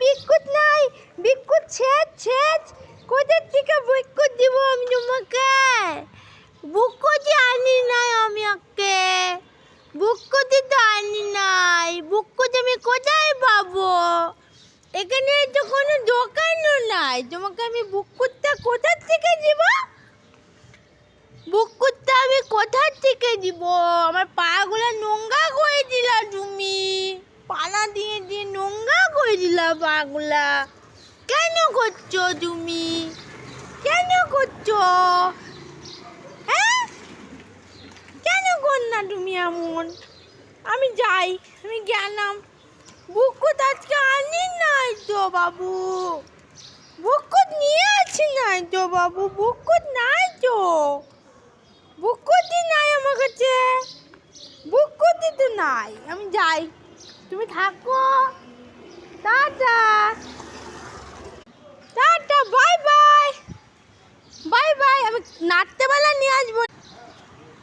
বিক্ষু ছেদ ছেদ কোথা থেকে বিক্ষু দিব আমি তোমাকে? বুকুতি আনি নাই আমি ওকে। বুকুতি তো আনি নাই। বুকুতি আমি কোথায় পাবো? এখানে তো কোনো দোকানও নাই। তোমাকে আমি বুকুতটা কোথা থেকে দিব? বুকুতটা আমি কোথা থেকে দিব? আমার পাগুলো নোংরা করে দিলা তুমি। পানা দিয়ে দিয়ে নোংরা দিলা পাগুলা। কেন করছ তুমি? কেন করছ? হ্যাঁ? কেন কর না তুমি এমন? আমি যাই, আমি গেলাম। বুকুত আজকে আনি নাই তো বাবু। বুকুত নিয়ে আছি নাই তো বাবু বুকুত নাই তো। বুকুতি নাই আমার কাছে। বুকুতি তো নাই, আমি যাই। তুমি থাকো। আমি নাট্যবেলা নিয়ে আসব